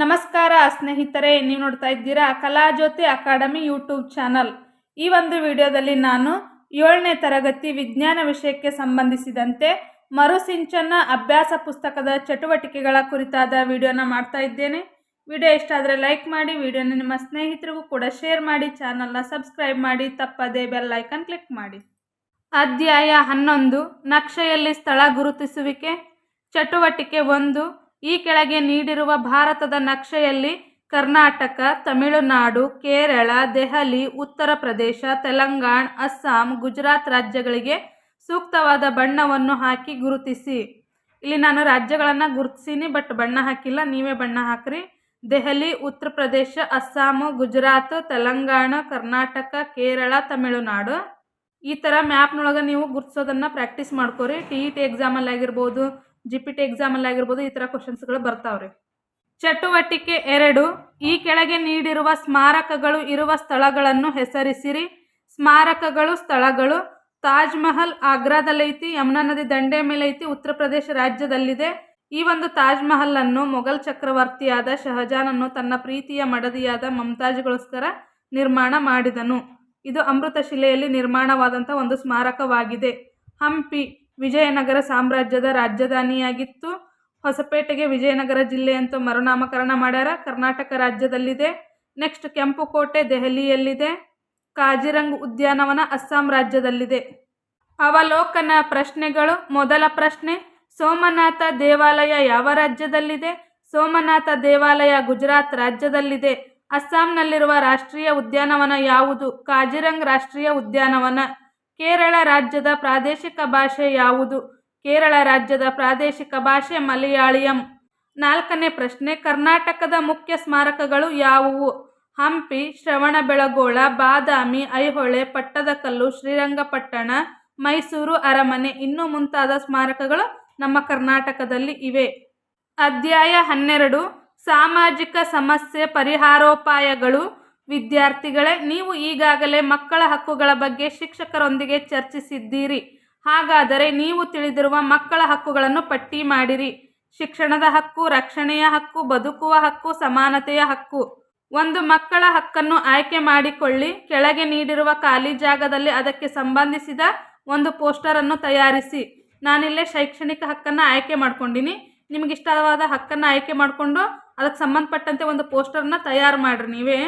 ನಮಸ್ಕಾರ ಸ್ನೇಹಿತರೆ, ನೀವು ನೋಡ್ತಾ ಇದ್ದೀರಾ ಕಲಾಜ್ಯೋತಿ ಅಕಾಡೆಮಿ ಯೂಟ್ಯೂಬ್ ಚಾನಲ್. ಈ ಒಂದು ವಿಡಿಯೋದಲ್ಲಿ ನಾನು ಏಳನೇ ತರಗತಿ ವಿಜ್ಞಾನ ವಿಷಯಕ್ಕೆ ಸಂಬಂಧಿಸಿದಂತೆ ಮರುಸಿಂಚನ ಅಭ್ಯಾಸ ಪುಸ್ತಕದ ಚಟುವಟಿಕೆಗಳ ಕುರಿತಾದ ವಿಡಿಯೋನ ಮಾಡ್ತಾ ಇದ್ದೇನೆ. ವಿಡಿಯೋ ಇಷ್ಟ ಆದರೆ ಲೈಕ್ ಮಾಡಿ, ವಿಡಿಯೋನ ನಿಮ್ಮ ಸ್ನೇಹಿತರಿಗೂ ಕೂಡ ಶೇರ್ ಮಾಡಿ, ಚಾನಲ್ನ ಸಬ್ಸ್ಕ್ರೈಬ್ ಮಾಡಿ, ತಪ್ಪದೇ ಬೆಲ್ ಐಕನ್ ಕ್ಲಿಕ್ ಮಾಡಿ. ಅಧ್ಯಾಯ ಹನ್ನೊಂದು, ನಕ್ಷೆಯಲ್ಲಿ ಸ್ಥಳ ಗುರುತಿಸುವಿಕೆ. ಚಟುವಟಿಕೆ ಒಂದು ಈ ಕೆಳಗೆ ನೀಡಿರುವ ಭಾರತದ ನಕ್ಷೆಯಲ್ಲಿ ಕರ್ನಾಟಕ, ತಮಿಳುನಾಡು, ಕೇರಳ, ದೆಹಲಿ, ಉತ್ತರ ಪ್ರದೇಶ, ತೆಲಂಗಾಣ, ಅಸ್ಸಾಂ, ಗುಜರಾತ್ ರಾಜ್ಯಗಳಿಗೆ ಸೂಕ್ತವಾದ ಬಣ್ಣವನ್ನು ಹಾಕಿ ಗುರುತಿಸಿ. ಇಲ್ಲಿ ನಾನು ರಾಜ್ಯಗಳನ್ನು ಗುರುತಿಸೀನಿ, ಬಟ್ ಬಣ್ಣ ಹಾಕಿಲ್ಲ. ನೀವೇ ಬಣ್ಣ ಹಾಕ್ರಿ. ದೆಹಲಿ, ಉತ್ತರ ಪ್ರದೇಶ ಅಸ್ಸಾಮು ಗುಜರಾತ್, ತೆಲಂಗಾಣ, ಕರ್ನಾಟಕ, ಕೇರಳ, ತಮಿಳುನಾಡು. ಈ ಥರ ಮ್ಯಾಪ್ನೊಳಗೆ ನೀವು ಗುರ್ತಿಸೋದನ್ನು ಪ್ರಾಕ್ಟೀಸ್ ಮಾಡ್ಕೋರಿ. ಟಿ ಇ ಟಿ ಎಕ್ಸಾಮಲ್ಲಿ ಆಗಿರ್ಬೋದು ಜಿ ಪಿ ಟಿ ಎಕ್ಸಾಮಲ್ಲಿ ಆಗಿರ್ಬೋದು ಈ ಥರ ಕ್ವಶನ್ಸ್ಗಳು ಬರ್ತಾವ್ರಿ. ಚಟುವಟಿಕೆ ಎರಡು, ಈ ಕೆಳಗೆ ನೀಡಿರುವ ಸ್ಮಾರಕಗಳು ಇರುವ ಸ್ಥಳಗಳನ್ನು ಹೆಸರಿಸಿರಿ. ಸ್ಮಾರಕಗಳು, ಸ್ಥಳಗಳು, ತಾಜ್ ಮಹಲ್ ಆಗ್ರಾದಲ್ಲೈತಿ ಯಮುನಾ ನದಿ ದಂಡೆ ಮೇಲೆ ಐತಿ, ಉತ್ತರ ಪ್ರದೇಶ ರಾಜ್ಯದಲ್ಲಿದೆ. ಈ ಒಂದು ತಾಜ್ ಮಹಲ್ ಅನ್ನು ಮೊಘಲ್ ಚಕ್ರವರ್ತಿಯಾದ ಶಹಜಾನನ್ನು ತನ್ನ ಪ್ರೀತಿಯ ಮಡದಿಯಾದ ಮಮತಾಜ್ಗೋಸ್ಕರ ನಿರ್ಮಾಣ ಮಾಡಿದನು. ಇದು ಅಮೃತ ಶಿಲೆಯಲ್ಲಿ ನಿರ್ಮಾಣವಾದಂಥ ಒಂದು ಸ್ಮಾರಕವಾಗಿದೆ. ಹಂಪಿ ವಿಜಯನಗರ ಸಾಮ್ರಾಜ್ಯದ ರಾಜಧಾನಿಯಾಗಿತ್ತು. ಹೊಸಪೇಟೆಗೆ ವಿಜಯನಗರ ಜಿಲ್ಲೆ ಅಂತ ಮರುನಾಮಕರಣ ಮಾಡ್ಯಾರ. ಕರ್ನಾಟಕ ರಾಜ್ಯದಲ್ಲಿದೆ. ನೆಕ್ಸ್ಟ್ ಕೆಂಪುಕೋಟೆ, ದೆಹಲಿಯಲ್ಲಿದೆ. ಕಾಜಿರಂಗ್ ಉದ್ಯಾನವನ ಅಸ್ಸಾಂ ರಾಜ್ಯದಲ್ಲಿದೆ. ಅವಲೋಕನ ಪ್ರಶ್ನೆಗಳು. ಮೊದಲ ಪ್ರಶ್ನೆ, ಸೋಮನಾಥ ದೇವಾಲಯ ಯಾವ ರಾಜ್ಯದಲ್ಲಿದೆ? ಸೋಮನಾಥ ದೇವಾಲಯ ಗುಜರಾತ್ ರಾಜ್ಯದಲ್ಲಿದೆ. ಅಸ್ಸಾಂನಲ್ಲಿರುವ ರಾಷ್ಟ್ರೀಯ ಉದ್ಯಾನವನ ಯಾವುದು? ಕಾಜಿರಂಗ್ ರಾಷ್ಟ್ರೀಯ ಉದ್ಯಾನವನ ಕೇರಳ ರಾಜ್ಯದ ಪ್ರಾದೇಶಿಕ ಭಾಷೆ ಯಾವುದು? ಕೇರಳ ರಾಜ್ಯದ ಪ್ರಾದೇಶಿಕ ಭಾಷೆ ಮಲಯಾಳಿಯಂ ನಾಲ್ಕನೇ ಪ್ರಶ್ನೆ, ಕರ್ನಾಟಕದ ಮುಖ್ಯ ಸ್ಮಾರಕಗಳು ಯಾವುವು? ಹಂಪಿ, ಶ್ರವಣಬೆಳಗೊಳ, ಬಾದಾಮಿ, ಐಹೊಳೆ ಪಟ್ಟದಕಲ್ಲು ಶ್ರೀರಂಗಪಟ್ಟಣ, ಮೈಸೂರು, ಅರಮನೆ ಇನ್ನೂ ಮುಂತಾದ ಸ್ಮಾರಕಗಳು ನಮ್ಮ ಕರ್ನಾಟಕದಲ್ಲಿ ಇವೆ. ಅಧ್ಯಾಯ ಹನ್ನೆರಡು, ಸಾಮಾಜಿಕ ಸಮಸ್ಯೆ ಪರಿಹಾರೋಪಾಯಗಳು. ವಿದ್ಯಾರ್ಥಿಗಳೇ, ನೀವು ಈಗಾಗಲೇ ಮಕ್ಕಳ ಹಕ್ಕುಗಳ ಬಗ್ಗೆ ಶಿಕ್ಷಕರೊಂದಿಗೆ ಚರ್ಚಿಸಿದ್ದೀರಿ. ಹಾಗಾದರೆ ನೀವು ತಿಳಿದಿರುವ ಮಕ್ಕಳ ಹಕ್ಕುಗಳನ್ನು ಪಟ್ಟಿ ಮಾಡಿರಿ. ಶಿಕ್ಷಣದ ಹಕ್ಕು, ರಕ್ಷಣೆಯ ಹಕ್ಕು, ಬದುಕುವ ಹಕ್ಕು, ಸಮಾನತೆಯ ಹಕ್ಕು. ಒಂದು ಮಕ್ಕಳ ಹಕ್ಕನ್ನು ಆಯ್ಕೆ ಮಾಡಿಕೊಳ್ಳಿ. ಕೆಳಗೆ ನೀಡಿರುವ ಖಾಲಿ ಜಾಗದಲ್ಲಿ ಅದಕ್ಕೆ ಸಂಬಂಧಿಸಿದ ಒಂದು ಪೋಸ್ಟರನ್ನು ತಯಾರಿಸಿ. ನಾನಿಲ್ಲೇ ಶೈಕ್ಷಣಿಕ ಹಕ್ಕನ್ನು ಆಯ್ಕೆ ಮಾಡ್ಕೊಂಡಿನಿ. ನಿಮಗಿಷ್ಟವಾದ ಹಕ್ಕನ್ನು ಆಯ್ಕೆ ಮಾಡಿಕೊಂಡು ಅದಕ್ಕೆ ಸಂಬಂಧಪಟ್ಟಂತೆ ಒಂದು ಪೋಸ್ಟರ್ನ ತಯಾರು ಮಾಡಿರಿ ನೀವೇ.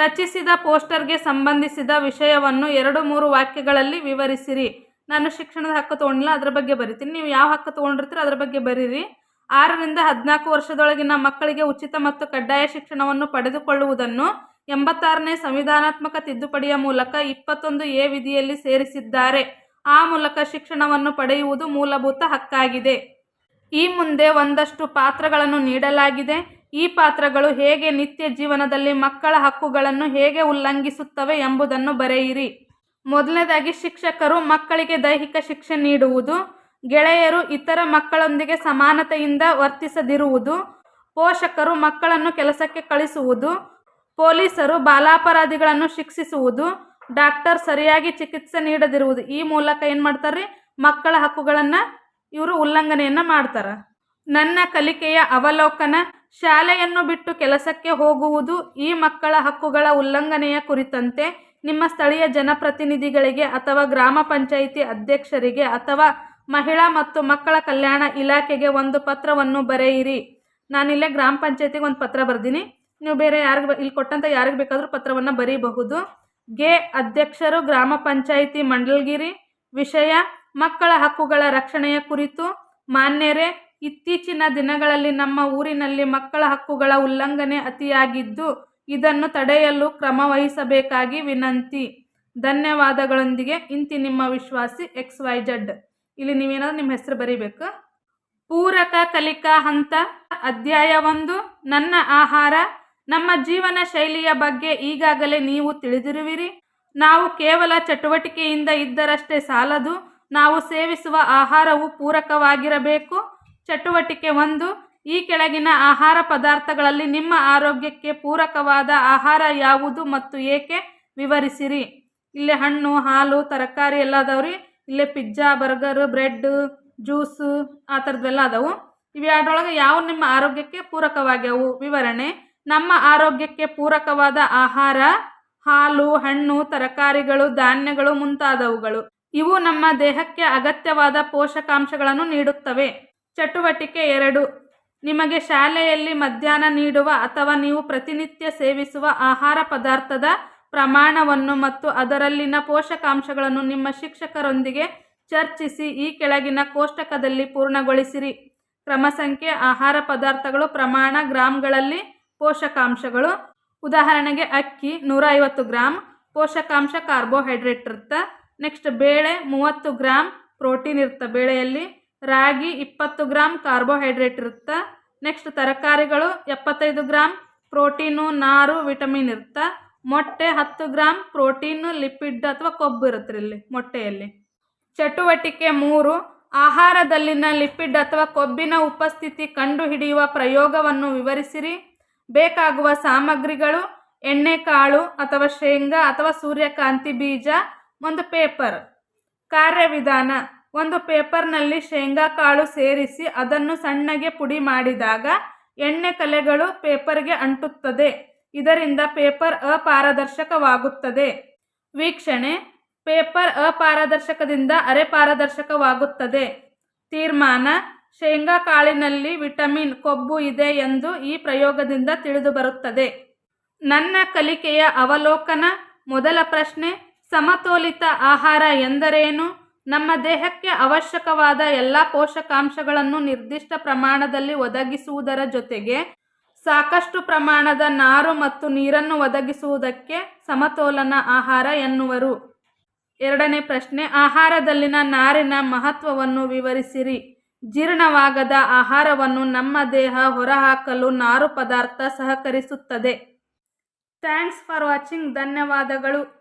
ರಚಿಸಿದ ಪೋಸ್ಟರ್ಗೆ ಸಂಬಂಧಿಸಿದ ವಿಷಯವನ್ನು ಎರಡು ಮೂರು ವಾಕ್ಯಗಳಲ್ಲಿ ವಿವರಿಸಿರಿ. ನಾನು ಶಿಕ್ಷಣದ ಹಕ್ಕು ತೊಗೊಂಡಿಲ್ಲ, ಅದ್ರ ಬಗ್ಗೆ ಬರಿತೀನಿ. ನೀವು ಯಾವ ಹಕ್ಕು ತೊಗೊಂಡಿರ್ತೀರೋ ಅದ್ರ ಬಗ್ಗೆ ಬರೀರಿ. ಆರರಿಂದ ಹದಿನಾಲ್ಕು ವರ್ಷದೊಳಗಿನ ಮಕ್ಕಳಿಗೆ ಉಚಿತ ಮತ್ತು ಕಡ್ಡಾಯ ಶಿಕ್ಷಣವನ್ನು ಪಡೆದುಕೊಳ್ಳುವುದನ್ನು ಎಂಬತ್ತಾರನೇ ಸಂವಿಧಾನಾತ್ಮಕ ತಿದ್ದುಪಡಿಯ ಮೂಲಕ ಇಪ್ಪತ್ತೊಂದು ಎ ವಿಧಿಯಲ್ಲಿ ಸೇರಿಸಿದ್ದಾರೆ. ಆ ಮೂಲಕ ಶಿಕ್ಷಣವನ್ನು ಪಡೆಯುವುದು ಮೂಲಭೂತ ಹಕ್ಕಾಗಿದೆ. ಈ ಮುಂದೆ ಒಂದಷ್ಟು ಪಾತ್ರಗಳನ್ನು ನೀಡಲಾಗಿದೆ. ಈ ಪಾತ್ರಗಳು ಹೇಗೆ ನಿತ್ಯ ಜೀವನದಲ್ಲಿ ಮಕ್ಕಳ ಹಕ್ಕುಗಳನ್ನು ಹೇಗೆ ಉಲ್ಲಂಘಿಸುತ್ತವೆ ಎಂಬುದನ್ನು ಬರೆಯಿರಿ. ಮೊದಲನೇದಾಗಿ, ಶಿಕ್ಷಕರು ಮಕ್ಕಳಿಗೆ ದೈಹಿಕ ಶಿಕ್ಷೆ ನೀಡುವುದು, ಗೆಳೆಯರು ಇತರ ಮಕ್ಕಳೊಂದಿಗೆ ಸಮಾನತೆಯಿಂದ ವರ್ತಿಸದಿರುವುದು, ಪೋಷಕರು ಮಕ್ಕಳನ್ನು ಕೆಲಸಕ್ಕೆ ಕಳಿಸುವುದು, ಪೊಲೀಸರು ಬಾಲಾಪರಾಧಿಗಳನ್ನು ಶಿಕ್ಷಿಸುವುದು, ಡಾಕ್ಟರ್ ಸರಿಯಾಗಿ ಚಿಕಿತ್ಸೆ ನೀಡದಿರುವುದು, ಈ ಮೂಲಕ ಏನು ಮಾಡ್ತಾರೆ ಮಕ್ಕಳ ಹಕ್ಕುಗಳನ್ನು ಇವರು ಉಲ್ಲಂಘನೆಯನ್ನು ಮಾಡ್ತಾರೆ. ನನ್ನ ಕಲಿಕೆಯ ಅವಲೋಕನ ಶಾಲೆಯನ್ನು ಬಿಟ್ಟು ಕೆಲಸಕ್ಕೆ ಹೋಗುವುದು ಈ ಮಕ್ಕಳ ಹಕ್ಕುಗಳ ಉಲ್ಲಂಘನೆಯ ಕುರಿತಂತೆ ನಿಮ್ಮ ಸ್ಥಳೀಯ ಜನಪ್ರತಿನಿಧಿಗಳಿಗೆ ಅಥವಾ ಗ್ರಾಮ ಪಂಚಾಯಿತಿ ಅಧ್ಯಕ್ಷರಿಗೆ ಅಥವಾ ಮಹಿಳಾ ಮತ್ತು ಮಕ್ಕಳ ಕಲ್ಯಾಣ ಇಲಾಖೆಗೆ ಒಂದು ಪತ್ರವನ್ನು ಬರೆಯಿರಿ. ನಾನಿಲ್ಲೇ ಗ್ರಾಮ ಪಂಚಾಯತಿಗೆ ಒಂದು ಪತ್ರ ಬರ್ದೀನಿ. ನೀವು ಬೇರೆ ಯಾರಿಗೆ ಇಲ್ಲಿ ಕೊಟ್ಟಂಥ ಯಾರಿಗೆ ಬೇಕಾದರೂ ಪತ್ರವನ್ನು ಬರೀಬಹುದು. ಗೆ ಅಧ್ಯಕ್ಷರು ಗ್ರಾಮ ಪಂಚಾಯಿತಿ ಮಂಡಲಗಿರಿ, ವಿಷಯ, ಮಕ್ಕಳ ಹಕ್ಕುಗಳ ರಕ್ಷಣೆಯ ಕುರಿತು ಮಾನ್ಯರೇ ಇತ್ತೀಚಿನ ದಿನಗಳಲ್ಲಿ ನಮ್ಮ ಊರಿನಲ್ಲಿ ಮಕ್ಕಳ ಹಕ್ಕುಗಳ ಉಲ್ಲಂಘನೆ ಅತಿಯಾಗಿದ್ದು, ಇದನ್ನು ತಡೆಯಲು ಕ್ರಮ ವಹಿಸಬೇಕಾಗಿ ವಿನಂತಿ. ಧನ್ಯವಾದಗಳೊಂದಿಗೆ ಇಂತಿ ನಿಮ್ಮ ವಿಶ್ವಾಸಿ ಎಕ್ಸ್ ವೈ ಜಡ್ ಇಲ್ಲಿ ನೀವೇನಾದ್ರೂ ನಿಮ್ಮ ಹೆಸರು ಬರೀಬೇಕು? ಪೂರಕ ಕಲಿಕಾ ಹಂತ, ಅಧ್ಯಾಯ ಒಂದು, ನನ್ನ ಆಹಾರ. ನಮ್ಮ ಜೀವನ ಶೈಲಿಯ ಬಗ್ಗೆ ಈಗಾಗಲೇ ನೀವು ತಿಳಿದಿರುವಿರಿ. ನಾವು ಕೇವಲ ಚಟುವಟಿಕೆಯಿಂದ ಇದ್ದರಷ್ಟೇ ಸಾಲದು. ನಾವು ಸೇವಿಸುವ ಆಹಾರವು ಪೂರಕವಾಗಿರಬೇಕು. ಚಟುವಟಿಕೆ ಒಂದು, ಈ ಕೆಳಗಿನ ಆಹಾರ ಪದಾರ್ಥಗಳಲ್ಲಿ ನಿಮ್ಮ ಆರೋಗ್ಯಕ್ಕೆ ಪೂರಕವಾದ ಆಹಾರ ಯಾವುದು ಮತ್ತು ಏಕೆ? ವಿವರಿಸಿರಿ. ಇಲ್ಲೇ ಹಣ್ಣು, ಹಾಲು, ತರಕಾರಿ ಎಲ್ಲ ಅದಾವ್ರಿ ಇಲ್ಲಿ ಪಿಜ್ಜಾ, ಬರ್ಗರ್, ಬ್ರೆಡ್, ಜ್ಯೂಸು, ಆ ಥರದ್ವೆಲ್ಲ ಅದಾವು. ಇವೆರಡರೊಳಗೆ ಯಾವ ನಿಮ್ಮ ಆರೋಗ್ಯಕ್ಕೆ ಪೂರಕವಾಗ್ಯವು? ವಿವರಣೆ, ನಮ್ಮ ಆರೋಗ್ಯಕ್ಕೆ ಪೂರಕವಾದ ಆಹಾರ, ಹಾಲು, ಹಣ್ಣು, ತರಕಾರಿಗಳು, ಧಾನ್ಯಗಳು ಮುಂತಾದವುಗಳು. ಇವು ನಮ್ಮ ದೇಹಕ್ಕೆ ಅಗತ್ಯವಾದ ಪೋಷಕಾಂಶಗಳನ್ನು ನೀಡುತ್ತವೆ. ಚಟುವಟಿಕೆ ಎರಡು. ನಿಮಗೆ ಶಾಲೆಯಲ್ಲಿ ಮಧ್ಯಾಹ್ನ ನೀಡುವ ಅಥವಾ ನೀವು ಪ್ರತಿನಿತ್ಯ ಸೇವಿಸುವ ಆಹಾರ ಪದಾರ್ಥದ ಪ್ರಮಾಣವನ್ನು ಮತ್ತು ಅದರಲ್ಲಿನ ಪೋಷಕಾಂಶಗಳನ್ನು ನಿಮ್ಮ ಶಿಕ್ಷಕರೊಂದಿಗೆ ಚರ್ಚಿಸಿ ಈ ಕೆಳಗಿನ ಕೋಷ್ಟಕದಲ್ಲಿ ಪೂರ್ಣಗೊಳಿಸಿರಿ. ಕ್ರಮ ಸಂಖ್ಯೆ ಆಹಾರ ಪದಾರ್ಥಗಳು ಪ್ರಮಾಣ ಗ್ರಾಮ್ಗಳಲ್ಲಿ ಪೋಷಕಾಂಶಗಳು. ಉದಾಹರಣೆಗೆ ಅಕ್ಕಿ ನೂರ ಐವತ್ತು ಗ್ರಾಮ್ ಪೋಷಕಾಂಶ ಕಾರ್ಬೋಹೈಡ್ರೇಟ್ ಇರುತ್ತೆ. ನೆಕ್ಸ್ಟ್ ಬೇಳೆ ಮೂವತ್ತು ಗ್ರಾಮ್ ಪ್ರೋಟೀನ್ ಇರುತ್ತೆ. ಬೇಳೆಯಲ್ಲಿ ರಾಗಿ ಇಪ್ಪತ್ತು ಗ್ರಾಮ್ ಕಾರ್ಬೋಹೈಡ್ರೇಟ್ ಇರುತ್ತೆ? ನೆಕ್ಸ್ಟ್ ತರಕಾರಿಗಳು ಎಪ್ಪತ್ತೈದು ಗ್ರಾಮ್ ಪ್ರೋಟೀನು ನಾರು ವಿಟಮಿನ್ ಇರುತ್ತೆ? ಮೊಟ್ಟೆ ಹತ್ತು ಗ್ರಾಮ್ ಪ್ರೋಟೀನು ಲಿಪಿಡ್ ಅಥವಾ ಕೊಬ್ಬು ಇರುತ್ತೆ ಇಲ್ಲಿ ಮೊಟ್ಟೆಯಲ್ಲಿ. ಚಟುವಟಿಕೆ ಮೂರು, ಆಹಾರದಲ್ಲಿನ ಲಿಪಿಡ್ ಅಥವಾ ಕೊಬ್ಬಿನ ಉಪಸ್ಥಿತಿ ಕಂಡುಹಿಡಿಯುವ ಪ್ರಯೋಗವನ್ನು ವಿವರಿಸಿರಿ. ಬೇಕಾಗುವ ಸಾಮಗ್ರಿಗಳು ಎಣ್ಣೆಕಾಳು ಅಥವಾ ಶೇಂಗಾ ಅಥವಾ ಸೂರ್ಯಕಾಂತಿ ಬೀಜ, ಒಂದು ಪೇಪರ್. ಕಾರ್ಯವಿಧಾನ. ಒಂದು ಪೇಪರ್ನಲ್ಲಿ ಶೇಂಗಾ ಕಾಳು ಸೇರಿಸಿ ಅದನ್ನು ಸಣ್ಣಗೆ ಪುಡಿ ಮಾಡಿದಾಗ ಎಣ್ಣೆ ಕಲೆಗಳು ಪೇಪರ್ಗೆ ಅಂಟುತ್ತದೆ. ಇದರಿಂದ ಪೇಪರ್ ಅಪಾರದರ್ಶಕವಾಗುತ್ತದೆ. ವೀಕ್ಷಣೆ, ಪೇಪರ್ ಅಪಾರದರ್ಶಕದಿಂದ ಅರೆ ಪಾರದರ್ಶಕವಾಗುತ್ತದೆ. ತೀರ್ಮಾನ, ಶೇಂಗಾ ಕಾಳಿನಲ್ಲಿ ವಿಟಮಿನ್ ಕೊಬ್ಬು ಇದೆ ಎಂದು ಈ ಪ್ರಯೋಗದಿಂದ ತಿಳಿದುಬರುತ್ತದೆ. ನನ್ನ ಕಲಿಕೆಯ ಅವಲೋಕನ, ಮೊದಲ ಪ್ರಶ್ನೆ, ಸಮತೋಲಿತ ಆಹಾರ ಎಂದರೇನು? ನಮ್ಮ ದೇಹಕ್ಕೆ ಅವಶ್ಯಕವಾದ ಎಲ್ಲ ಪೋಷಕಾಂಶಗಳನ್ನು ನಿರ್ದಿಷ್ಟ ಪ್ರಮಾಣದಲ್ಲಿ ಒದಗಿಸುವುದರ ಜೊತೆಗೆ ಸಾಕಷ್ಟು ಪ್ರಮಾಣದ ನಾರು ಮತ್ತು ನೀರನ್ನು ಒದಗಿಸುವುದಕ್ಕೆ ಸಮತೋಲನ ಆಹಾರ ಎನ್ನುವರು. ಎರಡನೇ ಪ್ರಶ್ನೆ, ಆಹಾರದಲ್ಲಿನ ನಾರಿನ ಮಹತ್ವವನ್ನು ವಿವರಿಸಿರಿ. ಜೀರ್ಣವಾಗದ ಆಹಾರವನ್ನು ನಮ್ಮ ದೇಹ ಹೊರಹಾಕಲು ನಾರು ಪದಾರ್ಥ ಸಹಕರಿಸುತ್ತದೆ. Thanks for watching. ಧನ್ಯವಾದಗಳು.